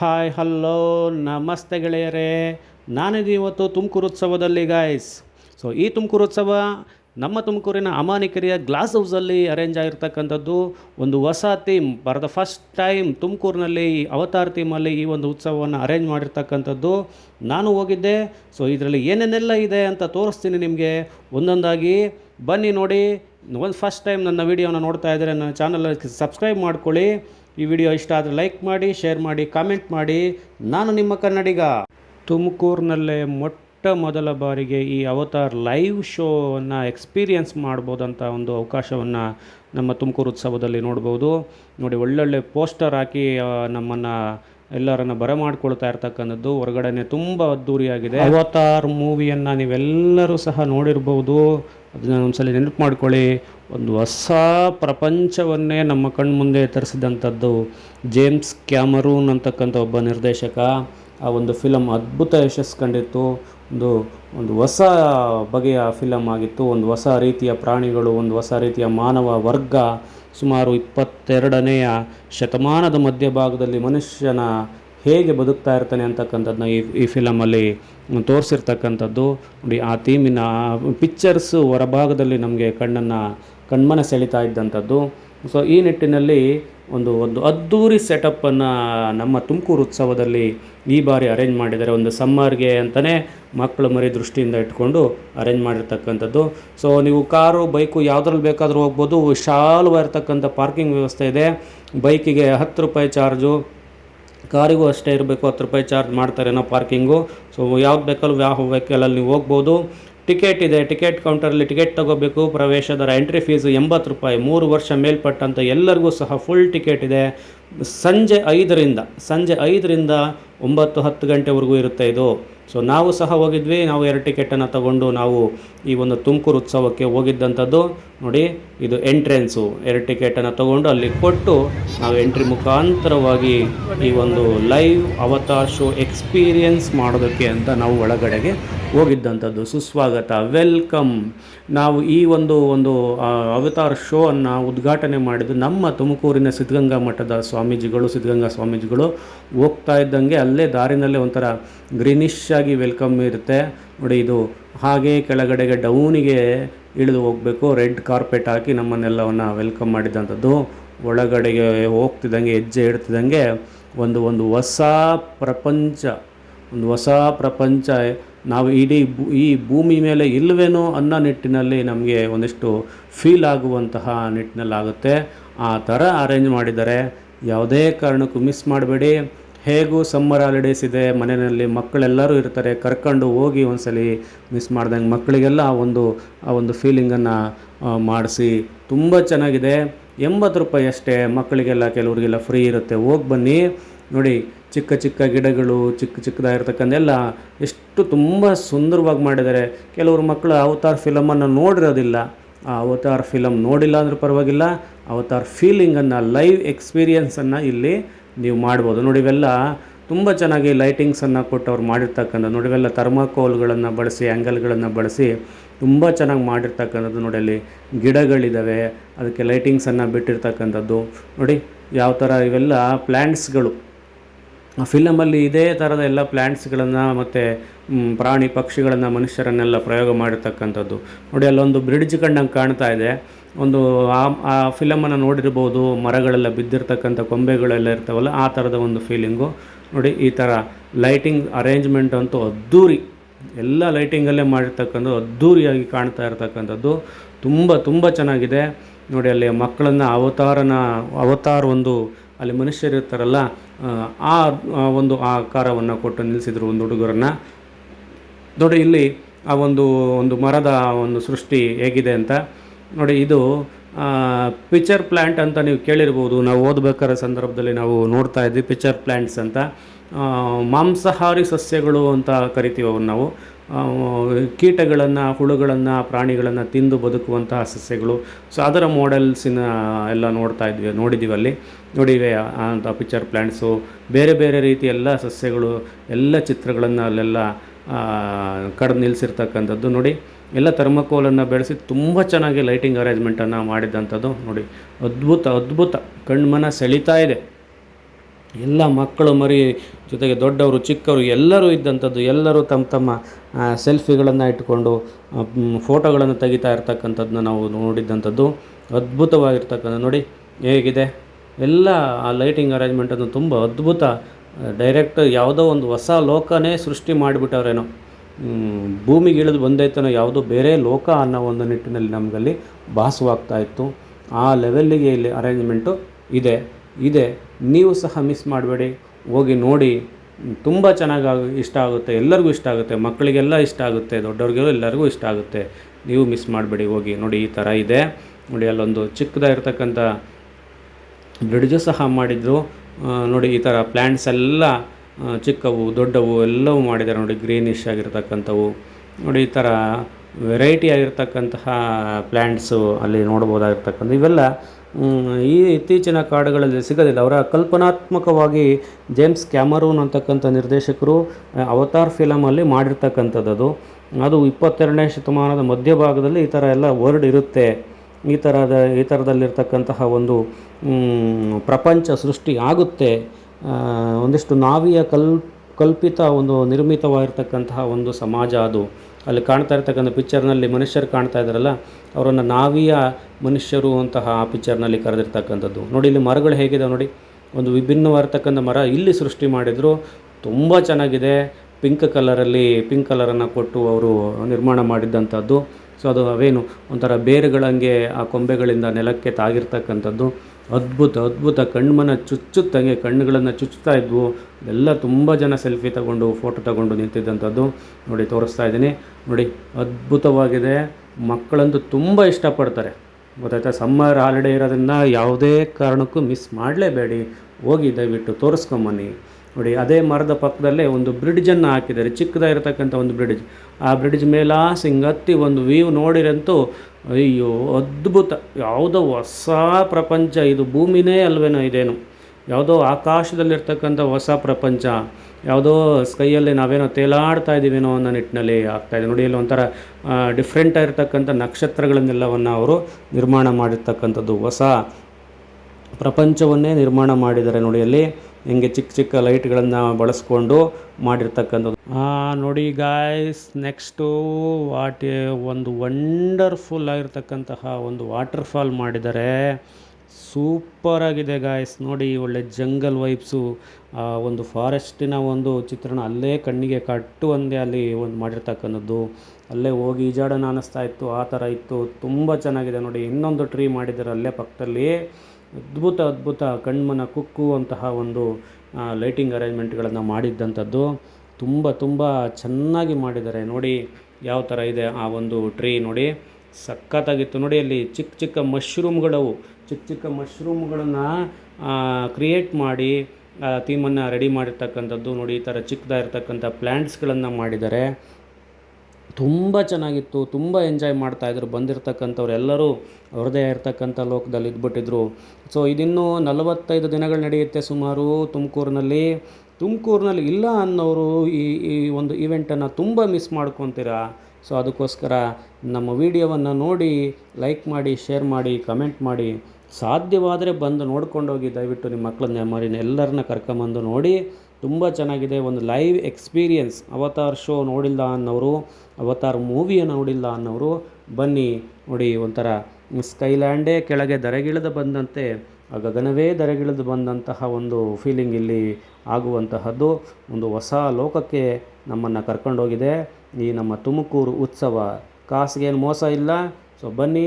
Hi hello ನಮಸ್ತೆ ಗೆಳೆಯರೇ. ನಾನಿದು ಇವತ್ತು ತುಮಕೂರು ಉತ್ಸವದಲ್ಲಿ ಗಾಯ್ಸ್ ಸೊ ಈ ತುಮಕೂರು ಉತ್ಸವ ನಮ್ಮ ತುಮಕೂರಿನ ಅಮಾನಿಕೆರೆಯ ಗ್ಲಾಸ್ ಹೌಸಲ್ಲಿ ಅರೇಂಜ್ ಆಗಿರ್ತಕ್ಕಂಥದ್ದು ಒಂದು ಹೊಸ theme for the first time ತುಮಕೂರಿನಲ್ಲಿ ಈ ಅವತಾರ್ ಥೀಮಲ್ಲಿ ಈ ಒಂದು ಉತ್ಸವವನ್ನು ಅರೇಂಜ್ ಮಾಡಿರ್ತಕ್ಕಂಥದ್ದು. ನಾನು ಹೋಗಿದ್ದೆ. ಸೊ ಇದರಲ್ಲಿ ಏನೇನೆಲ್ಲ ಇದೆ ಅಂತ ತೋರಿಸ್ತೀನಿ ನಿಮಗೆ. ಒಂದೊಂದಾಗಿ ಬನ್ನಿ ನೋಡಿ. ಒಂದು ಫಸ್ಟ್ ಟೈಮ್ ನನ್ನ ವೀಡಿಯೋನ ನೋಡ್ತಾ ಇದ್ದರೆ ನನ್ನ ಚಾನಲ್ ಸಬ್ಸ್ಕ್ರೈಬ್ ಮಾಡ್ಕೊಳ್ಳಿ. ಈ ವಿಡಿಯೋ ಇಷ್ಟ ಆದರೆ ಲೈಕ್ ಮಾಡಿ, ಶೇರ್ ಮಾಡಿ ಕಾಮೆಂಟ್ ಮಾಡಿ. ನಾನು ನಿಮ್ಮ ಕನ್ನಡಿಗ. ತುಮಕೂರಿನಲ್ಲೇ ಮೊಟ್ಟ ಮೊದಲ ಬಾರಿಗೆ ಈ ಅವತಾರ್ ಲೈವ್ ಶೋವನ್ನು ಎಕ್ಸ್ಪೀರಿಯನ್ಸ್ ಮಾಡ್ಬೋದಂಥ ಒಂದು ಅವಕಾಶವನ್ನು ನಮ್ಮ ತುಮಕೂರು ಉತ್ಸವದಲ್ಲಿ ನೋಡ್ಬೋದು. ನೋಡಿ, ಒಳ್ಳೊಳ್ಳೆ ಪೋಸ್ಟರ್ ಹಾಕಿ ನಮ್ಮನ್ನು ಎಲ್ಲರನ್ನ ಬರಮಾಡ್ಕೊಳ್ತಾ ಇರ್ತಕ್ಕಂಥದ್ದು ಹೊರಗಡೆನೆ ತುಂಬ ಅದ್ಧೂರಿಯಾಗಿದೆ ಅವತಾರ್ ಮೂವಿಯನ್ನು ನೀವೆಲ್ಲರೂ ಸಹ ನೋಡಿರಬಹುದು ಅದನ್ನ ಒಂದ್ಸಲ ನೆನಪು ಮಾಡ್ಕೊಳ್ಳಿ. ಒಂದು ಹೊಸ ಪ್ರಪಂಚವನ್ನೇ ನಮ್ಮ ಕಣ್ಮುಂದೆ ತರಿಸಿದಂಥದ್ದು ಜೇಮ್ಸ್ ಕ್ಯಾಮರೂನ್ ಅಂತಕ್ಕಂಥ ಒಬ್ಬ ನಿರ್ದೇಶಕ. ಆ ಒಂದು ಫಿಲಮ್ ಅದ್ಭುತ ಯಶಸ್ಸು ಕಂಡಿತ್ತು. ಒಂದು ಒಂದು ಹೊಸ ಬಗೆಯ ಫಿಲಮ್ ಆಗಿತ್ತು. ಒಂದು ಹೊಸ ರೀತಿಯ ಪ್ರಾಣಿಗಳು, ಒಂದು ಹೊಸ ರೀತಿಯ ಮಾನವ ವರ್ಗ ಸುಮಾರು ಇಪ್ಪತ್ತೆರಡನೆಯ ಶತಮಾನದ ಮಧ್ಯಭಾಗದಲ್ಲಿ ಮನುಷ್ಯನ ಹೇಗೆ ಬದುಕ್ತಾ ಇರ್ತಾನೆ ಅಂತಕ್ಕಂಥದ್ದನ್ನ ಈ ಈ ಫಿಲಮಲ್ಲಿ ತೋರಿಸಿರ್ತಕ್ಕಂಥದ್ದು. ನೋಡಿ, ಆ ಥೀಮಿನ ಪಿಕ್ಚರ್ಸು ಹೊರಭಾಗದಲ್ಲಿ ನಮಗೆ ಕಣ್ಣನ್ನು, ಕಣ್ಮನ ಸೆಳಿತಾ ಇದ್ದಂಥದ್ದು. ಸೊ ಈ ನಿಟ್ಟಿನಲ್ಲಿ ಒಂದು ಒಂದು ಅದ್ಧೂರಿ ಸೆಟಪ್ಪನ್ನು ನಮ್ಮ ತುಮಕೂರು ಉತ್ಸವದಲ್ಲಿ ಈ ಬಾರಿ ಅರೇಂಜ್ ಮಾಡಿದ್ದಾರೆ. ಒಂದು ಸಮ್ಮರ್ಗೆ ಅಂತಲೇ ಮಕ್ಕಳು ಮರಿ ದೃಷ್ಟಿಯಿಂದ ಇಟ್ಕೊಂಡು ಅರೇಂಜ್ ಮಾಡಿರ್ತಕ್ಕಂಥದ್ದು. ಸೊ ನೀವು ಕಾರು, ಬೈಕು ಯಾವುದ್ರಲ್ಲಿ ಬೇಕಾದರೂ ಹೋಗ್ಬೋದು. ವಿಶಾಲವಾಗಿರ್ತಕ್ಕಂಥ ಪಾರ್ಕಿಂಗ್ ವ್ಯವಸ್ಥೆ ಇದೆ. ಬೈಕಿಗೆ ಹತ್ತು ರೂಪಾಯಿ ಚಾರ್ಜು ಕಾರಿಗೂ ಅಷ್ಟೇ ಇರಬೇಕು, ಹತ್ತು ರೂಪಾಯಿ ಚಾರ್ಜ್ ಮಾಡ್ತಾರೇನೋ ಪಾರ್ಕಿಂಗು ಸೊ ಯಾವ್ದು ಬೇಕಲ್ಲ ಯಾವ ವೆಹಿಕಲಲ್ಲಿ ನೀವು ಹೋಗ್ಬೋದು. ಟಿಕೆಟ್ ಇದೆ, ಟಿಕೆಟ್ ಕೌಂಟರಲ್ಲಿ ಟಿಕೆಟ್ ತಗೋಬೇಕು ಪ್ರವೇಶ ದರ ಎಂಟ್ರಿ ಫೀಸು ಎಂಬತ್ತು ರೂಪಾಯಿ, ಮೂರು ವರ್ಷ ಮೇಲ್ಪಟ್ಟಂಥ ಎಲ್ಲರಿಗೂ ಸಹ ಫುಲ್ ಟಿಕೆಟ್ ಇದೆ. ಸಂಜೆ ಐದರಿಂದ ಸಂಜೆ ಐದರಿಂದ ಒಂಬತ್ತು ಹತ್ತು ಗಂಟೆವರೆಗೂ ಇರುತ್ತೆ ಇದು. ಸೊ ನಾವು ಸಹ ಹೋಗಿದ್ವಿ, ನಾವು ಎರಡು ಟಿಕೆಟನ್ನು ತಗೊಂಡು ನಾವು ಈ ಒಂದು ತುಮಕೂರು ಉತ್ಸವಕ್ಕೆ ಹೋಗಿದ್ದಂಥದ್ದು. ನೋಡಿ, ಇದು ಎಂಟ್ರೆನ್ಸು ಎರಡು ಟಿಕೆಟನ್ನು ತಗೊಂಡು ಅಲ್ಲಿ ಕೊಟ್ಟು ನಾವು ಎಂಟ್ರಿ ಮುಖಾಂತರವಾಗಿ ಈ ಒಂದು ಲೈವ್ ಅವತಾರ್ ಶೋ ಎಕ್ಸ್ಪೀರಿಯನ್ಸ್ ಮಾಡೋದಕ್ಕೆ ಅಂತ ನಾವು ಒಳಗಡೆಗೆ ಹೋಗಿದ್ದಂಥದ್ದು. ಸುಸ್ವಾಗತ, ವೆಲ್ಕಮ್. ನಾವು ಈ ಒಂದು ಒಂದು ಅವತಾರ್ ಶೋ ಅನ್ನು ಉದ್ಘಾಟನೆ ಮಾಡಿದ್ದು ನಮ್ಮ ತುಮಕೂರಿನ ಸಿದ್ಧಗಂಗಾ ಮಠದ ಸ್ವಾಮೀಜಿಗಳು, ಸಿದ್ಧಗಂಗಾ ಸ್ವಾಮೀಜಿಗಳು ಹೋಗ್ತಾ ಇದ್ದಂಗೆ ಅಲ್ಲೇ ದಾರಿನಲ್ಲೇ ಒಂಥರ ಗ್ರೀನಿಶ್ ಆಗಿ ವೆಲ್ಕಮ್ ಇರುತ್ತೆ. ನೋಡಿ ಇದು ಹಾಗೆ ಕೆಳಗಡೆಗೆ ಡೌನಿಗೆ ಇಳಿದು ಹೋಗಬೇಕು. ರೆಡ್ ಕಾರ್ಪೆಟ್ ಹಾಕಿ ನಮ್ಮನ್ನೆಲ್ಲವನ್ನು ವೆಲ್ಕಮ್ ಮಾಡಿದಂಥದ್ದು. ಒಳಗಡೆಗೆ ಹೋಗ್ತಿದ್ದಂಗೆ, ಹೆಜ್ಜೆ ಇಡ್ತಿದ್ದಂಗೆ ಒಂದು ಒಂದು ಹೊಸ ಪ್ರಪಂಚ. ಒಂದು ಹೊಸ ಪ್ರಪಂಚ. ನಾವು ಇಡೀ ಈ ಭೂಮಿ ಮೇಲೆ ಇಲ್ಲವೇನೋ ಅನ್ನೋ ನಿಟ್ಟಿನಲ್ಲಿ ನಮಗೆ ಒಂದಿಷ್ಟು ಫೀಲ್ ಆಗುವಂತಹ ನಿಟ್ಟಿನಲ್ಲಾಗುತ್ತೆ. ಆ ಥರ ಅರೇಂಜ್ ಮಾಡಿದ್ದಾರೆ ಯಾವುದೇ ಕಾರಣಕ್ಕೂ ಮಿಸ್ ಮಾಡಬೇಡಿ. ಹೇಗೂ ಸಮ್ಮರ್ ಹಾಲಿಡೇಸ್ ಇದೆ, ಮನೆಯಲ್ಲಿ ಮಕ್ಕಳೆಲ್ಲರೂ ಇರ್ತಾರೆ, ಕರ್ಕೊಂಡು ಹೋಗಿ ಒಂದ್ಸಲಿ ಮಿಸ್ ಮಾಡ್ದಂಗೆ ಮಕ್ಕಳಿಗೆಲ್ಲ ಆ ಒಂದು ಆ ಒಂದು ಫೀಲಿಂಗನ್ನು ಮಾಡಿಸಿ. ತುಂಬ ಚೆನ್ನಾಗಿದೆ. ಎಂಬತ್ತು ರೂಪಾಯಿ ಅಷ್ಟೇ ಮಕ್ಕಳಿಗೆಲ್ಲ, ಕೆಲವರಿಗೆಲ್ಲ ಫ್ರೀ ಇರುತ್ತೆ. ಹೋಗಿ ಬನ್ನಿ. ನೋಡಿ, ಚಿಕ್ಕ ಚಿಕ್ಕ ಗಿಡಗಳು, ಚಿಕ್ಕ ಚಿಕ್ಕದಾಗಿರ್ತಕ್ಕಂಥೆಲ್ಲ ಎಷ್ಟು ತುಂಬ ಸುಂದರವಾಗಿ ಮಾಡಿದ್ದಾರೆ. ಕೆಲವರು ಮಕ್ಕಳು ಅವತಾರ್ ಫಿಲಮನ್ನು ನೋಡಿರೋದಿಲ್ಲ. ಆ ಅವತಾರ್ ಫಿಲಮ್ ನೋಡಿಲ್ಲ ಅಂದರೂ ಪರವಾಗಿಲ್ಲ, ಅವತಾರ್ ಫೀಲಿಂಗನ್ನು ಲೈವ್ ಎಕ್ಸ್ಪೀರಿಯನ್ಸನ್ನು ಇಲ್ಲಿ ನೀವು ಮಾಡ್ಬೋದು. ನೋಡಿ, ಇವೆಲ್ಲ ತುಂಬ ಚೆನ್ನಾಗಿ ಲೈಟಿಂಗ್ಸನ್ನು ಕೊಟ್ಟು ಅವ್ರು ಮಾಡಿರ್ತಕ್ಕಂಥ ನೋಡಿ, ಇವೆಲ್ಲ ಥರ್ಮಾಕೋಲ್ಗಳನ್ನು ಬಳಸಿ ಆ್ಯಂಗಲ್ಗಳನ್ನು ಬಳಸಿ ತುಂಬ ಚೆನ್ನಾಗಿ ಮಾಡಿರ್ತಕ್ಕಂಥದ್ದು. ನೋಡಿ, ಅಲ್ಲಿ ಗಿಡಗಳಿದ್ದಾವೆ ಅದಕ್ಕೆ ಲೈಟಿಂಗ್ಸನ್ನು ಬಿಟ್ಟಿರ್ತಕ್ಕಂಥದ್ದು. ನೋಡಿ ಯಾವ ಥರ ಇವೆಲ್ಲ ಪ್ಲ್ಯಾಂಟ್ಸ್ಗಳು ಫಿಲಮಲ್ಲಿ ಇದೇ ಥರದ ಎಲ್ಲ ಪ್ಲ್ಯಾಂಟ್ಸ್ಗಳನ್ನು ಮತ್ತು ಪ್ರಾಣಿ ಪಕ್ಷಿಗಳನ್ನು ಮನುಷ್ಯರನ್ನೆಲ್ಲ ಪ್ರಯೋಗ ಮಾಡಿರ್ತಕ್ಕಂಥದ್ದು. ನೋಡಿ, ಅಲ್ಲೊಂದು ಬ್ರಿಡ್ಜ್ ಕಂಡಂಗೆ ಕಾಣ್ತಾ ಇದೆ. ಒಂದು ಆ ಆ ಫಿಲಮನ್ನು ನೋಡಿರ್ಬೋದು, ಮರಗಳೆಲ್ಲ ಬಿದ್ದಿರ್ತಕ್ಕಂಥ ಕೊಂಬೆಗಳೆಲ್ಲ ಇರ್ತಾವಲ್ಲ, ಆ ಥರದ ಒಂದು ಫೀಲಿಂಗು. ನೋಡಿ, ಈ ಥರ ಲೈಟಿಂಗ್ ಅರೇಂಜ್ಮೆಂಟ್ ಅಂತೂ ಅದ್ಧೂರಿ ಎಲ್ಲ ಲೈಟಿಂಗಲ್ಲೇ ಮಾಡಿರ್ತಕ್ಕಂಥದ್ದು ಅದ್ಧೂರಿಯಾಗಿ ಕಾಣ್ತಾ ಇರ್ತಕ್ಕಂಥದ್ದು. ತುಂಬ ತುಂಬ ಚೆನ್ನಾಗಿದೆ. ನೋಡಿ, ಅಲ್ಲಿ ಮಕ್ಕಳನ್ನು ಅವತಾರನ, ಅವತಾರ ಒಂದು ಅಲ್ಲಿ ಮನುಷ್ಯರು ಇರ್ತಾರಲ್ಲ ಆ, ಒಂದು ಆಕಾರವನ್ನು ಕೊಟ್ಟು ನಿಲ್ಲಿಸಿದರು ಒಂದು ಹುಡುಗರನ್ನು. ನೋಡಿ ಇಲ್ಲಿ ಆ ಒಂದು ಒಂದು ಮರದ ಒಂದು ಸೃಷ್ಟಿ ಹೇಗಿದೆ ಅಂತ. ನೋಡಿ ಇದು ಪಿಚರ್ ಪ್ಲ್ಯಾಂಟ್ ಅಂತ ನೀವು ಕೇಳಿರ್ಬೋದು. ನಾವು ಓದಬೇಕಾದ ಸಂದರ್ಭದಲ್ಲಿ ನಾವು ನೋಡ್ತಾ ಇದ್ವಿ ಪಿಚರ್ ಪ್ಲ್ಯಾಂಟ್ಸ್ ಅಂತ. ಮಾಂಸಾಹಾರಿ ಸಸ್ಯಗಳು ಅಂತ ಕರಿತೀವಿ ಅವನ್ನ ನಾವು. ಕೀಟಗಳನ್ನು, ಹುಳುಗಳನ್ನು, ಪ್ರಾಣಿಗಳನ್ನು ತಿಂದು ಬದುಕುವಂತಹ ಸಸ್ಯಗಳು. ಸೊ ಅದರ ಮಾಡೆಲ್ಸಿನ ಎಲ್ಲ ನೋಡ್ತಾ ಇದ್ವಿ ನೋಡಿದ್ದೀವಿ ಅಲ್ಲಿ. ನೋಡಿವೆ ಅಂತ ಪಿಕ್ಚರ್ ಪ್ಲ್ಯಾಂಟ್ಸು ಬೇರೆ ಬೇರೆ ರೀತಿ ಎಲ್ಲ ಸಸ್ಯಗಳು, ಎಲ್ಲ ಚಿತ್ರಗಳನ್ನು ಅಲ್ಲೆಲ್ಲ ಕಡ್ದು ನಿಲ್ಲಿಸಿರ್ತಕ್ಕಂಥದ್ದು ನೋಡಿ. ಎಲ್ಲ ಥರ್ಮಕೋಲನ್ನು ಬೆಳೆಸಿ ತುಂಬ ಚೆನ್ನಾಗಿ ಲೈಟಿಂಗ್ ಅರೇಂಜ್ಮೆಂಟನ್ನು ಮಾಡಿದ್ದಂಥದ್ದು ನೋಡಿ. ಅದ್ಭುತ ಅದ್ಭುತ. ಕಣ್ಮನ ಸೆಳೀತಾ ಇದೆ. ಎಲ್ಲ ಮಕ್ಕಳು ಮರಿ ಜೊತೆಗೆ ದೊಡ್ಡವರು, ಚಿಕ್ಕವರು, ಎಲ್ಲರೂ ಇದ್ದಂಥದ್ದು, ಎಲ್ಲರೂ ತಮ್ಮ ತಮ್ಮ ಸೆಲ್ಫಿಗಳನ್ನು ಇಟ್ಕೊಂಡು ಫೋಟೋಗಳನ್ನು ತೆಗಿತಾ ಇರ್ತಕ್ಕಂಥದ್ದನ್ನ ನಾವು ನೋಡಿದ್ದಂಥದ್ದು ಅದ್ಭುತವಾಗಿರ್ತಕ್ಕಂಥ ನೋಡಿ, ಹೇಗಿದೆ? ಎಲ್ಲ ಆ ಲೈಟಿಂಗ್ ಅರೇಂಜ್ಮೆಂಟನ್ನು ತುಂಬ ಅದ್ಭುತ ಡೈರೆಕ್ಟ್ ಯಾವುದೋ ಒಂದು ಹೊಸ ಲೋಕನೇ ಸೃಷ್ಟಿ ಮಾಡಿಬಿಟ್ಟವ್ರೇನೋ. ಭೂಮಿಗೆ ಇಳಿದು ಬಂದೈತನೋ ಯಾವುದೋ ಬೇರೆ ಲೋಕ ಅನ್ನೋ ಒಂದು ನಿಟ್ಟಿನಲ್ಲಿ ನಮಗಲ್ಲಿ ಭಾಸವಾಗ್ತಾ ಇತ್ತು. ಆ ಲೆವೆಲ್ಲಿಗೆ ಇಲ್ಲಿ ಅರೇಂಜ್ಮೆಂಟು ಇದೆ ಇದೆ. ನೀವು ಸಹ ಮಿಸ್ ಮಾಡಬೇಡಿ. ಹೋಗಿ ನೋಡಿ, ತುಂಬ ಚೆನ್ನಾಗಿ ಇಷ್ಟ ಆಗುತ್ತೆ, ಎಲ್ಲರಿಗೂ ಇಷ್ಟ ಆಗುತ್ತೆ, ಮಕ್ಕಳಿಗೆಲ್ಲ ಇಷ್ಟ ಆಗುತ್ತೆ, ದೊಡ್ಡವ್ರಿಗೆಲ್ಲ ಎಲ್ಲರಿಗೂ ಇಷ್ಟ ಆಗುತ್ತೆ. ನೀವು ಮಿಸ್ ಮಾಡಬೇಡಿ, ಹೋಗಿ ನೋಡಿ, ಈ ಥರ ಇದೆ. ನೋಡಿ, ಅಲ್ಲೊಂದು ಚಿಕ್ಕದಾಗಿರ್ತಕ್ಕಂಥ ಬ್ರಿಡ್ಜು ಸಹ ಮಾಡಿದರು. ನೋಡಿ, ಈ ಥರ ಪ್ಲ್ಯಾಂಟ್ಸ್ ಎಲ್ಲ ಚಿಕ್ಕವು, ದೊಡ್ಡವು, ಎಲ್ಲವೂ ಮಾಡಿದ್ದಾರೆ. ನೋಡಿ ಗ್ರೀನಿಶ್ ಆಗಿರ್ತಕ್ಕಂಥವು. ನೋಡಿ, ಈ ಥರ ವೆರೈಟಿ ಆಗಿರ್ತಕ್ಕಂತಹ ಪ್ಲ್ಯಾಂಟ್ಸು ಅಲ್ಲಿ ನೋಡ್ಬೋದಾಗಿರ್ತಕ್ಕಂಥ, ಇವೆಲ್ಲ ಈ ಇತ್ತೀಚಿನ ಕಾಡುಗಳಲ್ಲಿ ಸಿಗೋದಿಲ್ಲ. ಅವರ ಕಲ್ಪನಾತ್ಮಕವಾಗಿ ಜೇಮ್ಸ್ ಕ್ಯಾಮರೂನ್ ಅಂತಕ್ಕಂಥ ನಿರ್ದೇಶಕರು ಅವತಾರ್ ಫಿಲಮಲ್ಲಿ ಮಾಡಿರ್ತಕ್ಕಂಥದ್ದು ಅದು ಅದು ಇಪ್ಪತ್ತೆರಡನೇ ಶತಮಾನದ ಮಧ್ಯಭಾಗದಲ್ಲಿ ಈ ಥರ ಎಲ್ಲ ವರ್ಡ್ ಇರುತ್ತೆ. ಈ ಥರದ ಈ ಥರದಲ್ಲಿರ್ತಕ್ಕಂತಹ ಒಂದು ಪ್ರಪಂಚ ಸೃಷ್ಟಿ ಆಗುತ್ತೆ. ಒಂದಿಷ್ಟು ನಾವಿಯ ಕಲ್, ಕಲ್ಪಿತ ಒಂದು ನಿರ್ಮಿತವಾಗಿರ್ತಕ್ಕಂತಹ ಒಂದು ಸಮಾಜ ಅದು. ಅಲ್ಲಿ ಕಾಣ್ತಾ ಇರ್ತಕ್ಕಂಥ ಪಿಕ್ಚರ್ನಲ್ಲಿ ಮನುಷ್ಯರು ಕಾಣ್ತಾ ಇದ್ದಾರಲ್ಲ, ಅವರನ್ನು ನಾವಿಯ ಮನುಷ್ಯರು ಅಂತಹ ಆ ಪಿಕ್ಚರ್ನಲ್ಲಿ ಕರೆದಿರ್ತಕ್ಕಂಥದ್ದು. ನೋಡಿ, ಇಲ್ಲಿ ಮರಗಳು ಹೇಗಿದೆ ನೋಡಿ. ಒಂದು ವಿಭಿನ್ನವಾಗಿರ್ತಕ್ಕಂಥ ಮರ ಇಲ್ಲಿ ಸೃಷ್ಟಿ ಮಾಡಿದರು. ತುಂಬ ಚೆನ್ನಾಗಿದೆ. ಪಿಂಕ್ ಕಲರಲ್ಲಿ ಪಿಂಕ್ ಕಲರನ್ನು ಕೊಟ್ಟು ಅವರು ನಿರ್ಮಾಣ ಮಾಡಿದ್ದಂಥದ್ದು ಸೊ ಅದು ಅವೇನು ಒಂಥರ ಬೇರುಗಳಂಗೆ ಆ ಕೊಂಬೆಗಳಿಂದ ನೆಲಕ್ಕೆ ತಾಗಿರ್ತಕ್ಕಂಥದ್ದು. ಅದ್ಭುತ ಅದ್ಭುತ ಕಣ್ಮನ ಚುಚ್ಚುತ್ತಂಗೆ ಕಣ್ಣುಗಳನ್ನು ಚುಚ್ಚುತ್ತಾ ಇದ್ವು. ಎಲ್ಲ ತುಂಬ ಜನ ಸೆಲ್ಫಿ ತಗೊಂಡು, ಫೋಟೋ ತಗೊಂಡು ನಿಂತಿದ್ದಂಥದ್ದು ನೋಡಿ ತೋರಿಸ್ತಾ ಇದ್ದೀನಿ. ನೋಡಿ, ಅದ್ಭುತವಾಗಿದೆ. ಮಕ್ಕಳಂತೂ ತುಂಬ ಇಷ್ಟಪಡ್ತಾರೆ. ಗೊತ್ತಾಯ್ತಾ? ಸಮ್ಮರ್ ಹಾಲಿಡೇ ಇರೋದನ್ನು ಯಾವುದೇ ಕಾರಣಕ್ಕೂ ಮಿಸ್ ಮಾಡಲೇಬೇಡಿ. ಹೋಗಿ ದಯವಿಟ್ಟು ತೋರಿಸ್ಕೊಂಬನ್ನಿ. ನೋಡಿ, ಅದೇ ಮರದ ಪಕ್ಕದಲ್ಲೇ ಒಂದು ಬ್ರಿಡ್ಜನ್ನು ಹಾಕಿದ್ದಾರೆ. ಚಿಕ್ಕದಾಗಿರ್ತಕ್ಕಂಥ ಒಂದು ಬ್ರಿಡ್ಜ್ ಆ ಬ್ರಿಡ್ಜ್ ಮೇಲಾಸಿಂಗತ್ತಿ ಒಂದು ವ್ಯೂ ನೋಡಿರಂತೂ, ಅಯ್ಯೋ, ಅದ್ಭುತ. ಯಾವುದೋ ಹೊಸ ಪ್ರಪಂಚ. ಇದು ಭೂಮಿನೇ ಅಲ್ವೇನೋ ಇದೇನು. ಯಾವುದೋ ಆಕಾಶದಲ್ಲಿರ್ತಕ್ಕಂಥ ಹೊಸ ಪ್ರಪಂಚ. ಯಾವುದೋ ಸ್ಕೈಯಲ್ಲಿ ನಾವೇನೋ ತೇಲಾಡ್ತಾ ಇದ್ದೀವೇನೋ ಅನ್ನೋ ನಿಟ್ಟಿನಲ್ಲಿ ಆಗ್ತಾಯಿದೆ ನೋಡಿ, ಇಲ್ಲಿ ಒಂಥರ ಡಿಫ್ರೆಂಟ್ ಆಗಿರ್ತಕ್ಕಂಥ ನಕ್ಷತ್ರಗಳನ್ನೆಲ್ಲವನ್ನು ಅವರು ನಿರ್ಮಾಣ ಮಾಡಿರ್ತಕ್ಕಂಥದ್ದು. ಹೊಸ ಪ್ರಪಂಚವನ್ನೇ ನಿರ್ಮಾಣ ಮಾಡಿದ್ದಾರೆ. ನೋಡಿ, ಅಲ್ಲಿ ಹಿಂಗೆ ಚಿಕ್ಕ ಚಿಕ್ಕ ಲೈಟ್ಗಳನ್ನು ಬಳಸ್ಕೊಂಡು ಮಾಡಿರ್ತಕ್ಕಂಥದ್ದು. ನೋಡಿ ಗಾಯ್ಸ್ ನೆಕ್ಸ್ಟು ವಾಟ್ ಒಂದು ವಂಡರ್ಫುಲ್ ಆಗಿರ್ತಕ್ಕಂತಹ ಒಂದು ವಾಟರ್ ಫಾಲ್ ಮಾಡಿದ್ದಾರೆ ಸೂಪರ್ ಆಗಿದೆ ಗಾಯ್ಸ್ ನೋಡಿ, ಒಳ್ಳೆ ಜಂಗಲ್ ವೈಬ್ಸು ಒಂದು ಫಾರೆಸ್ಟಿನ ಒಂದು ಚಿತ್ರಣ ಅಲ್ಲೇ ಕಣ್ಣಿಗೆ ಕಟ್ಟುವಂತೆ ಅಲ್ಲಿ ಒಂದು ಮಾಡಿರ್ತಕ್ಕಂಥದ್ದು. ಅಲ್ಲೇ ಹೋಗಿ ಈಜಾಡೋಣ ಅನ್ನಿಸ್ತಾ ಇತ್ತು, ಆ ಥರ ಇತ್ತು. ತುಂಬ ಚೆನ್ನಾಗಿದೆ ನೋಡಿ, ಇನ್ನೊಂದು ಟ್ರೀ ಮಾಡಿದ್ದಾರೆ ಅಲ್ಲೇ ಪಕ್ಕದಲ್ಲಿ. ಅದ್ಭುತ ಅದ್ಭುತ ಕಣ್ಮನ ಕುಕ್ಕುವಂತಹ ಒಂದು ಲೈಟಿಂಗ್ ಅರೇಂಜ್ಮೆಂಟ್ಗಳನ್ನು ಮಾಡಿದ್ದಂಥದ್ದು. ತುಂಬ ತುಂಬ ಚೆನ್ನಾಗಿ ಮಾಡಿದ್ದಾರೆ. ನೋಡಿ ಯಾವ ಥರ ಇದೆ ಆ ಒಂದು ಟ್ರೀ ನೋಡಿ. ಸಖತ್ತಾಗಿತ್ತು. ನೋಡಿ ಅಲ್ಲಿ ಚಿಕ್ಕ ಚಿಕ್ಕ ಮಶ್ರೂಮ್ಗಳವು ಚಿಕ್ಕ ಚಿಕ್ಕ ಮಶ್ರೂಮ್ಗಳನ್ನು ಕ್ರಿಯೇಟ್ ಮಾಡಿ ಥೀಮನ್ನು ರೆಡಿ ಮಾಡಿರ್ತಕ್ಕಂಥದ್ದು. ನೋಡಿ ಈ ಥರ ಚಿಕ್ಕದಾಗಿರ್ತಕ್ಕಂಥ ಪ್ಲ್ಯಾಂಟ್ಸ್ಗಳನ್ನು ಮಾಡಿದ್ದಾರೆ. ತುಂಬ ಚೆನ್ನಾಗಿತ್ತು, ತುಂಬ ಎಂಜಾಯ್ ಮಾಡ್ತಾಯಿದ್ರು ಬಂದಿರತಕ್ಕಂಥವ್ರು ಎಲ್ಲರೂ ಅವ್ರದ್ದೇ ಇರ್ತಕ್ಕಂಥ ಲೋಕದಲ್ಲಿ ಇದ್ಬಿಟ್ಟಿದ್ರು. ಸೊ ಇದಿನ್ನೂ ನಲವತ್ತೈದು ದಿನಗಳು ನಡೆಯುತ್ತೆ ಸುಮಾರು ತುಮಕೂರಿನಲ್ಲಿ. ತುಮಕೂರಿನಲ್ಲಿ ಇಲ್ಲ ಅನ್ನೋರು ಈ ಈ ಒಂದು ಈವೆಂಟನ್ನು ತುಂಬ ಮಿಸ್ ಮಾಡ್ಕೊತೀರಾ? ಸೊ ಅದಕ್ಕೋಸ್ಕರ ನಮ್ಮ ವಿಡಿಯೋವನ್ನು ನೋಡಿ ಲೈಕ್ ಮಾಡಿ ಶೇರ್ ಮಾಡಿ ಕಮೆಂಟ್ ಮಾಡಿ. ಸಾಧ್ಯವಾದರೆ ಬಂದು ನೋಡ್ಕೊಂಡೋಗಿ ದಯವಿಟ್ಟು ನಿಮ್ಮ ಮಕ್ಕಳನ್ನ ಮರಿನ ಎಲ್ಲರನ್ನ ಕರ್ಕೊಂಬಂದು ನೋಡಿ. ತುಂಬ ಚೆನ್ನಾಗಿದೆ. ಒಂದು ಲೈವ್ ಎಕ್ಸ್ಪೀರಿಯನ್ಸ್, ಅವತಾರ್ ಶೋ ನೋಡಿಲ್ಲ ಅನ್ನೋರು, ಅವತಾರ್ ಮೂವಿಯನ್ನು ನೋಡಿಲ್ಲ ಅನ್ನೋರು, ಬನ್ನಿ ನೋಡಿ ಒಂಥರ ಸ್ಕೈಲ್ಯಾಂಡೇ ಕೆಳಗೆ ಧರೆಗಿಳಿದು ಬಂದಂತೆ, ಆ ಗಗನವೇ ಧರೆಗಿಳಿದು ಬಂದಂತಹ ಒಂದು ಫೀಲಿಂಗ್ ಇಲ್ಲಿ ಆಗುವಂತಹದ್ದು. ಒಂದು ಹೊಸ ಲೋಕಕ್ಕೆ ನಮ್ಮನ್ನು ಕರ್ಕೊಂಡೋಗಿದೆ. ಈ ನಮ್ಮ ತುಮಕೂರು ಉತ್ಸವ ಕಾಸಿಗೇನು ಮೋಸ ಇಲ್ಲ. ಸೊ ಬನ್ನಿ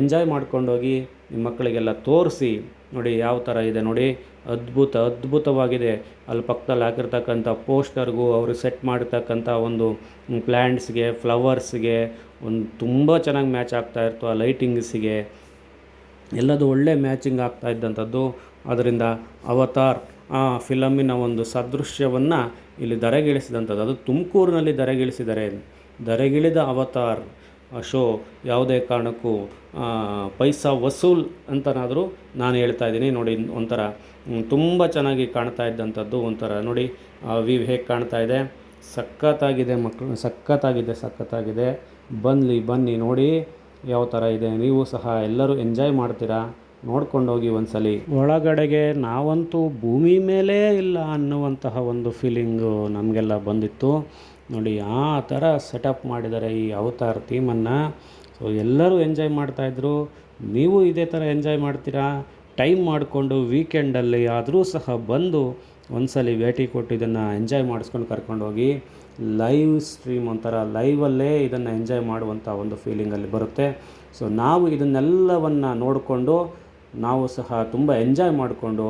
ಎಂಜಾಯ್ ಮಾಡ್ಕೊಂಡೋಗಿ ನಿಮ್ಮ ಮಕ್ಕಳಿಗೆಲ್ಲ ತೋರಿಸಿ, ನೋಡಿ ಯಾವ ಥರ ಇದೆ ನೋಡಿ. ಅದ್ಭುತ, ಅದ್ಭುತವಾಗಿದೆ. ಅಲ್ಲಿ ಪಕ್ಕದಲ್ಲಿ ಹಾಕಿರ್ತಕ್ಕಂಥ ಪೋಸ್ಟರ್ಗೂ ಅವರು ಸೆಟ್ ಮಾಡಿರ್ತಕ್ಕಂಥ ಒಂದು ಪ್ಲ್ಯಾಂಟ್ಸ್ಗೆ ಫ್ಲವರ್ಸ್ಗೆ, ಒಂದು ತುಂಬ ಚೆನ್ನಾಗಿ ಮ್ಯಾಚ್ ಆಗ್ತಾ ಇತ್ತು ಆ ಲೈಟಿಂಗ್ಸಿಗೆ. ಎಲ್ಲದು ಒಳ್ಳೆ ಮ್ಯಾಚಿಂಗ್ ಆಗ್ತಾ ಇದ್ದಂಥದ್ದು. ಅದರಿಂದ ಅವತಾರ್ ಆ ಫಿಲಮಿನ ಒಂದು ಸದೃಶ್ಯವನ್ನು ಇಲ್ಲಿ ಧರೆಗಿಳಿಸಿದಂಥದ್ದು. ಅದು ತುಮಕೂರಿನಲ್ಲಿ ಧರೆಗಿಳಿಸಿದರೆ, ಧರೆಗಿಳಿದ ಅವತಾರ್ ಶೋ ಯಾವುದೇ ಕಾರಣಕ್ಕೂ ಪೈಸಾ ವಸೂಲ್ ಅಂತನಾದರೂ ನಾನು ಹೇಳ್ತಾ ಇದ್ದೀನಿ. ನೋಡಿ, ಒಂಥರ ತುಂಬ ಚೆನ್ನಾಗಿ ಕಾಣ್ತಾ ಇದ್ದಂಥದ್ದು ಒಂಥರ. ನೋಡಿ ವ್ಯೂ ಹೇಗೆ ಕಾಣ್ತಾ ಇದೆ. ಸಖತ್ತಾಗಿದೆ ಮಕ್ಕಳು ಸಖತ್ತಾಗಿದೆ ಸಖತ್ತಾಗಿದೆ. ಬನ್ನಿ ಬನ್ನಿ, ನೋಡಿ ಯಾವ ಥರ ಇದೆ. ನೀವು ಸಹ ಎಲ್ಲರೂ ಎಂಜಾಯ್ ಮಾಡ್ತೀರಾ? ನೋಡ್ಕೊಂಡೋಗಿ ಒಂದ್ಸಲಿ. ಒಳಗಡೆಗೆ ನಾವಂತೂ ಭೂಮಿ ಮೇಲೇ ಇಲ್ಲ ಅನ್ನುವಂತಹ ಒಂದು ಫೀಲಿಂಗು ನಮಗೆಲ್ಲ ಬಂದಿತ್ತು. ನೋಡಿ, ಆ ಥರ ಸೆಟಪ್ ಮಾಡಿದ್ದಾರೆ ಈ ಅವತಾರ್ ಥೀಮನ್ನು ಸೊ ಎಲ್ಲರೂ ಎಂಜಾಯ್ ಮಾಡ್ತಾಯಿದ್ರು ನೀವು ಇದೇ ಥರ ಎಂಜಾಯ್ ಮಾಡ್ತೀರಾ? ಟೈಮ್ ಮಾಡಿಕೊಂಡು ವೀಕೆಂಡಲ್ಲಿ ಆದರೂ ಸಹ ಬಂದು ಒಂದ್ಸಲಿ ಭೇಟಿ ಕೊಟ್ಟು ಇದನ್ನು ಎಂಜಾಯ್ ಮಾಡಿಸ್ಕೊಂಡು ಕರ್ಕೊಂಡೋಗಿ ಲೈವ್ ಸ್ಟ್ರೀಮ್ ಒಂಥರ ಲೈವಲ್ಲೇ ಇದನ್ನು ಎಂಜಾಯ್ ಮಾಡುವಂಥ ಒಂದು ಫೀಲಿಂಗಲ್ಲಿ ಬರುತ್ತೆ. ಸೊ ನಾವು ಇದನ್ನೆಲ್ಲವನ್ನು ನೋಡಿಕೊಂಡು ನಾವು ಸಹ ತುಂಬ ಎಂಜಾಯ್ ಮಾಡಿಕೊಂಡು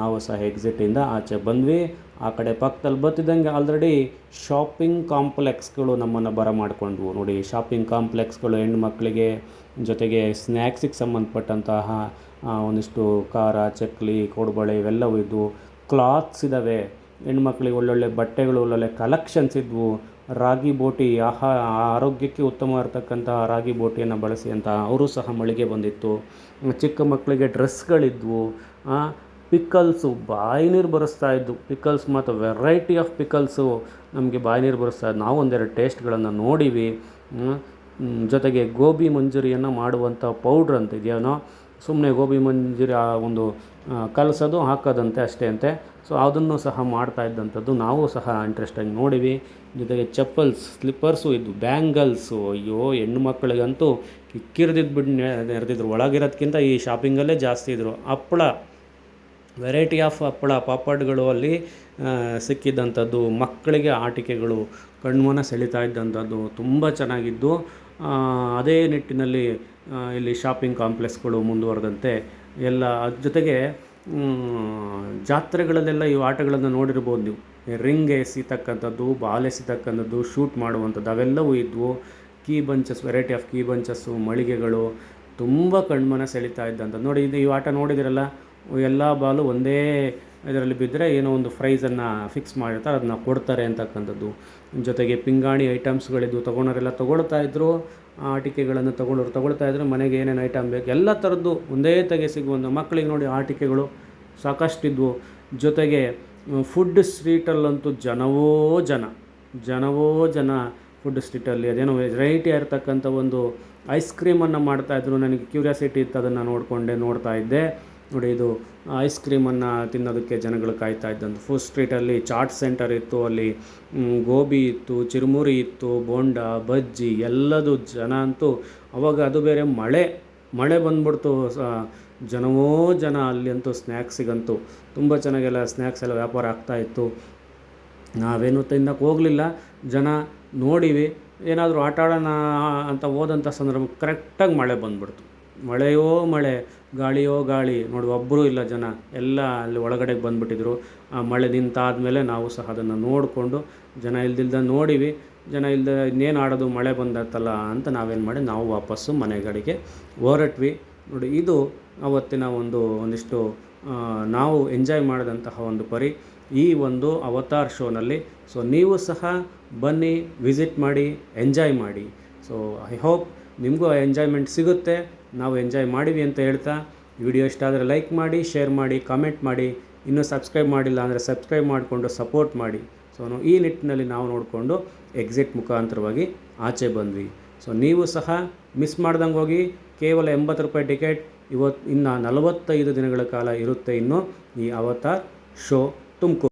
ನಾವು ಸಹ ಎಕ್ಸಿಟಿಂದ ಆಚೆ ಬಂದ್ವಿ. ಆ ಕಡೆ ಪಕ್ಕದಲ್ಲಿ ಬರ್ತಿದ್ದಂಗೆ ಆಲ್ರೆಡಿ ಶಾಪಿಂಗ್ ಕಾಂಪ್ಲೆಕ್ಸ್ಗಳು ನಮ್ಮನ್ನು ಬರಮಾಡಿಕೊಂಡ್ವು. ನೋಡಿ ಶಾಪಿಂಗ್ ಕಾಂಪ್ಲೆಕ್ಸ್ಗಳು ಹೆಣ್ಮಕ್ಳಿಗೆ ಜೊತೆಗೆ ಸ್ನ್ಯಾಕ್ಸಿಗೆ ಸಂಬಂಧಪಟ್ಟಂತಹ ಒಂದಿಷ್ಟು ಖಾರ, ಚಕ್ಲಿ, ಕೋಡುಬಳೆ ಇವೆಲ್ಲವೂ ಇದ್ವು ಕ್ಲಾತ್ಸ್ ಇದ್ದಾವೆ ಹೆಣ್ಮಕ್ಳಿಗೆ ಒಳ್ಳೊಳ್ಳೆ ಬಟ್ಟೆಗಳು, ಒಳ್ಳೊಳ್ಳೆ ಕಲೆಕ್ಷನ್ಸ್ ಇದ್ವು. ರಾಗಿ ಬೋಟಿ, ಆಹಾ, ಆರೋಗ್ಯಕ್ಕೆ ಉತ್ತಮ ಇರತಕ್ಕಂತಹ ರಾಗಿ ಬೋಟಿಯನ್ನು ಬಳಸಿ ಅಂತ ಅವರು ಸಹ ಮಳಿಗೆ ಬಂದಿತ್ತು. ಚಿಕ್ಕ ಮಕ್ಕಳಿಗೆ ಡ್ರೆಸ್ಗಳಿದ್ವು ಪಿಕಲ್ಸು, ಬಾಯಿ ನೀರು ಬರೆಸ್ತಾ ಇದ್ದು, ಪಿಕಲ್ಸ್ ಮತ್ತು ವೆರೈಟಿ ಆಫ್ ಪಿಕಲ್ಸು ನಮಗೆ ಬಾಯಿ ನೀರು ಬರೆಸ್ತಾ ಇದ್ದು, ನಾವು ಒಂದೆರಡು ಟೇಸ್ಟ್ಗಳನ್ನು ನೋಡಿವಿ. ಜೊತೆಗೆ ಗೋಬಿ ಮಂಜೂರಿಯನ್ನು ಮಾಡುವಂಥ ಪೌಡ್ರ್ ಅಂತ ಇದೆಯೇನೋ ಸುಮ್ಮನೆ ಗೋಬಿ ಮಂಜೂರಿ ಆ ಒಂದು ಕಲಸೋದು, ಹಾಕೋದಂತೆ ಅಷ್ಟೇ ಅಂತೆ. ಸೊ, ಅದನ್ನು ಸಹ ಮಾಡ್ತಾ ಇದ್ದಂಥದ್ದು ನಾವು ಸಹ ಇಂಟ್ರೆಸ್ಟಾಗಿ ನೋಡಿವಿ. ಜೊತೆಗೆ ಚಪ್ಪಲ್ಸ್, ಸ್ಲಿಪ್ಪರ್ಸು ಇದ್ದು ಬ್ಯಾಂಗಲ್ಸು. ಅಯ್ಯೋ, ಹೆಣ್ಣು ಮಕ್ಕಳಿಗಂತೂ ಕಿಕ್ಕಿರ್ದಿದ್ದು ಬಿಟ್ಟು ನೆರೆದಿದ್ರು, ಒಳಗಿರೋದ್ಕಿಂತ ಈ ಶಾಪಿಂಗಲ್ಲೇ ಜಾಸ್ತಿ ಇದ್ದರು ಹಪ್ಪಳ. ವೆರೈಟಿ ಆಫ್ ಹಪ್ಪಳ ಪಾಪಡ್ಗಳು ಅಲ್ಲಿ ಸಿಕ್ಕಿದ್ದಂಥದ್ದು ಮಕ್ಕಳಿಗೆ ಆಟಿಕೆಗಳು, ಕಣ್ಮನ ಸೆಳೀತಾ ಇದ್ದಂಥದ್ದು ತುಂಬ ಚೆನ್ನಾಗಿದ್ದು. ಅದೇ ನಿಟ್ಟಿನಲ್ಲಿ ಇಲ್ಲಿ ಶಾಪಿಂಗ್ ಕಾಂಪ್ಲೆಕ್ಸ್ಗಳು ಮುಂದುವರೆದಂತೆ ಎಲ್ಲ ಅದ್ರ ಜೊತೆಗೆ ಜಾತ್ರೆಗಳಲ್ಲೆಲ್ಲ ಈ ಆಟಗಳನ್ನು ನೋಡಿರ್ಬೋದು ನೀವು. ರಿಂಗ್ ಎಸಿತಕ್ಕಂಥದ್ದು, ಬಾಲ್ ಎಸಿತಕ್ಕಂಥದ್ದು, ಶೂಟ್ ಮಾಡುವಂಥದ್ದು, ಅವೆಲ್ಲವೂ ಇದ್ವು. Key bunches, variety of key bunches, ಮಳಿಗೆಗಳು, ತುಂಬ ಕಣ್ಮನ ಸೆಳೀತಾ ಇದ್ದಂಥದ್ದು. ನೋಡಿ, ಇದು ಈ ಆಟ ನೋಡಿದಿರಲ್ಲ? ಎಲ್ಲ ಬಾಲು ಒಂದೇ ಇದರಲ್ಲಿ ಬಿದ್ದರೆ ಏನೋ ಒಂದು ಪ್ರೈಸನ್ನು ಫಿಕ್ಸ್ ಮಾಡಿರ್ತಾರೆ, ಅದನ್ನ ಕೊಡ್ತಾರೆ ಅಂತಕ್ಕಂಥದ್ದು. ಜೊತೆಗೆ ಪಿಂಗಾಣಿ ಐಟಮ್ಸ್ಗಳಿದ್ದು ತೊಗೊಳೋರೆಲ್ಲ ತೊಗೊಳ್ತಾ ಇದ್ದರು ಆಟಿಕೆಗಳನ್ನು ತೊಗೊಳೋರು ತೊಗೊಳ್ತಾ ಇದ್ದರು ಮನೆಗೆ ಏನೇನು ಐಟಮ್ ಬೇಕು ಎಲ್ಲ ಥರದ್ದು ಒಂದೇ ತೆಗೆ ಸಿಗುವಂಥ ಮಕ್ಕಳಿಗೆ ನೋಡಿ ಆಟಿಕೆಗಳು ಸಾಕಷ್ಟಿದ್ವು. ಜೊತೆಗೆ ಫುಡ್ ಸ್ಟ್ರೀಟಲ್ಲಂತೂ ಜನವೋ ಜನ ಜನವೋ ಜನ ಫುಡ್ ಸ್ಟ್ರೀಟಲ್ಲಿ ಅದೇನೋ ವೆರೈಟಿ ಆಗಿರ್ತಕ್ಕಂಥ ಒಂದು ಐಸ್ ಕ್ರೀಮನ್ನು ಮಾಡ್ತಾಯಿದ್ರು ನನಗೆ ಕ್ಯೂರಿಯಾಸಿಟಿ ಇತ್ತು ಅದನ್ನು ನೋಡಿಕೊಂಡೆ, ನೋಡ್ತಾ ಇದ್ದೆ. ನೋಡಿ ಇದು ಐಸ್ ಕ್ರೀಮನ್ನು ತಿನ್ನೋದಕ್ಕೆ ಜನಗಳು ಕಾಯ್ತಾ ಇದ್ದಂಥ ಫುಡ್ ಸ್ಟ್ರೀಟಲ್ಲಿ ಚಾಟ್ ಸೆಂಟರ್ ಇತ್ತು, ಅಲ್ಲಿ ಗೋಬಿ ಇತ್ತು, ಚಿರುಮುರಿ ಇತ್ತು, ಬೋಂಡ, ಬಜ್ಜಿ ಎಲ್ಲದು ಜನ ಅಂತೂ ಅವಾಗ ಅದು ಬೇರೆ ಮಳೆ ಮಳೆ ಬಂದ್ಬಿಡ್ತು ಜನವೋ ಜನ ಅಲ್ಲಿ ಅಂತೂ ಸ್ನ್ಯಾಕ್ಸಿಗಂತೂ ತುಂಬ ಚೆನ್ನಾಗೆಲ್ಲ ಸ್ನ್ಯಾಕ್ಸ್ ಎಲ್ಲ ವ್ಯಾಪಾರ ಆಗ್ತಾಯಿತ್ತು ನಾವೇನು ತಿನ್ನಕ್ಕೆ ಹೋಗಲಿಲ್ಲ. ಜನ ನೋಡಿವಿ, ಏನಾದರೂ ಆಟ ಆಡೋಣ ಅಂತ ಹೋದಂಥ ಸಂದರ್ಭ ಕರೆಕ್ಟಾಗಿ ಮಳೆ ಬಂದ್ಬಿಡ್ತು. ಮಳೆಯೋ ಮಳೆ, ಗಾಳಿಯೋ ಗಾಳಿ, ನೋಡಿ ಒಬ್ಬರೂ ಇಲ್ಲ ಜನ. ಎಲ್ಲ ಅಲ್ಲಿ ಒಳಗಡೆಗೆ ಬಂದುಬಿಟ್ಟಿದ್ರು. ಆ ಮಳೆ ನಿಂತಾದಮೇಲೆ ನಾವು ಸಹ ಅದನ್ನು ನೋಡಿಕೊಂಡು ಜನ ಇಲ್ದಿಲ್ದ ನೋಡಿವಿ. ಜನ ಇಲ್ದ ಇನ್ನೇನು ಆಡೋದು, ಮಳೆ ಬಂದತ್ತಲ್ಲ ಅಂತ ನಾವೇನು ಮಾಡಿ, ನಾವು ವಾಪಸ್ಸು ಮನೆಗಳಿಗೆ ಹೊರಟ್ವಿ. ನೋಡಿ, ಇದು ಅವತ್ತಿನ ಒಂದು, ಒಂದಿಷ್ಟು ನಾವು ಎಂಜಾಯ್ ಮಾಡಿದಂತಹ ಒಂದು ಪರಿ. ಈ ಒಂದು ಅವತಾರ್ ಶೋನಲ್ಲಿ ಸೊ ನೀವು ಸಹ ಬನ್ನಿ ವಿಸಿಟ್ ಮಾಡಿ ಎಂಜಾಯ್ ಮಾಡಿ. ಸೊ ಐ ಹೋಪ್ ನಿಮಗೂ ಎಂಜಾಯ್ಮೆಂಟ್ ಸಿಗುತ್ತೆ. ನಾವು ಎಂಜಾಯ್ ಮಾಡಿವಿ ಅಂತ ಹೇಳ್ತಾ ವಿಡಿಯೋ ಇಷ್ಟ ಆದರೆ ಲೈಕ್ ಮಾಡಿ ಶೇರ್ ಮಾಡಿ ಕಾಮೆಂಟ್ ಮಾಡಿ. ಇನ್ನೂ ಸಬ್ಸ್ಕ್ರೈಬ್ ಮಾಡಿಲ್ಲ ಅಂದರೆ ಸಬ್ಸ್ಕ್ರೈಬ್ ಮಾಡಿಕೊಂಡು ಸಪೋರ್ಟ್ ಮಾಡಿ. ಸೊ ನಾವು ಈ ನಿಟ್ಟಿನಲ್ಲಿ ನಾವು ನೋಡಿಕೊಂಡು ಎಕ್ಸಿಟ್ ಮುಖಾಂತರವಾಗಿ ಆಚೆ ಬಂದ್ವಿ. ಸೊ ನೀವು ಸಹ ಮಿಸ್ ಮಾಡ್ದಂಗೆ ಹೋಗಿ, ಕೇವಲ ಎಂಬತ್ತು ರೂಪಾಯಿ ಟಿಕೆಟ್ ಇವತ್ತು ಇನ್ನು ನಲವತ್ತೈದು ದಿನಗಳ ಕಾಲ ಇರುತ್ತೆ ಇನ್ನು ಈ ಅವತಾರ್ ಶೋ ತುಮಕೂರು.